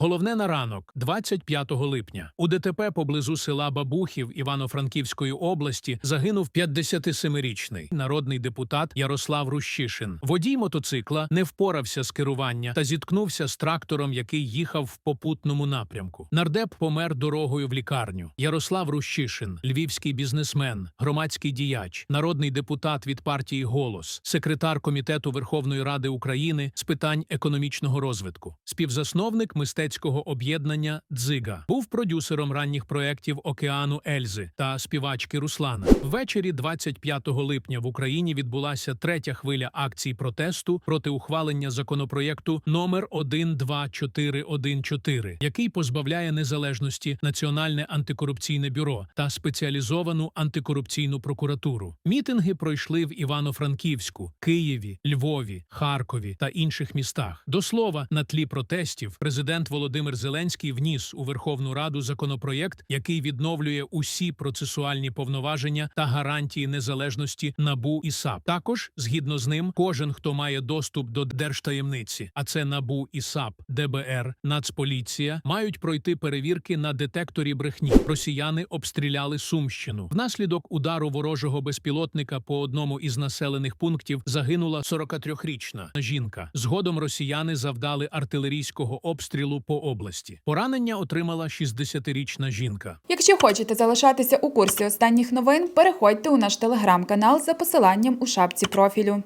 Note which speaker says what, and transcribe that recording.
Speaker 1: Головне на ранок, 25 липня. У ДТП поблизу села Бабухів Івано-Франківської області загинув 57-річний народний депутат Ярослав Рущишин. Водій мотоцикла не впорався з керування та зіткнувся з трактором, який їхав в попутному напрямку. Нардеп помер дорогою в лікарню. Ярослав Рущишин, львівський бізнесмен, громадський діяч, народний депутат від партії Голос, секретар комітету Верховної Ради України з питань економічного розвитку, співзасновник мистецького об'єднання Дзига, був продюсером ранніх проєктів Океану Ельзи та співачки Руслана. Ввечері 25 липня в Україні відбулася третя хвиля акцій протесту проти ухвалення законопроєкту номер 12414, який позбавляє незалежності Національне антикорупційне бюро та спеціалізовану антикорупційну прокуратуру. Мітинги пройшли в Івано-Франківську, Києві, Львові, Харкові та інших містах. До слова, на тлі протестів президент Володимир Зеленський вніс у Верховну Раду законопроєкт, який відновлює усі процесуальні повноваження та гарантії незалежності НАБУ і САП. Також, згідно з ним, кожен, хто має доступ до держтаємниці, а це НАБУ і САП, ДБР, Нацполіція, мають пройти перевірки на детекторі брехні. Росіяни обстріляли Сумщину. Внаслідок удару ворожого безпілотника по одному із населених пунктів загинула 43-річна жінка. Згодом росіяни завдали артилерійського обстрілу по області. Поранення отримала 60-річна жінка.
Speaker 2: Якщо хочете залишатися у курсі останніх новин, переходьте у наш телеграм-канал за посиланням у шапці профілю.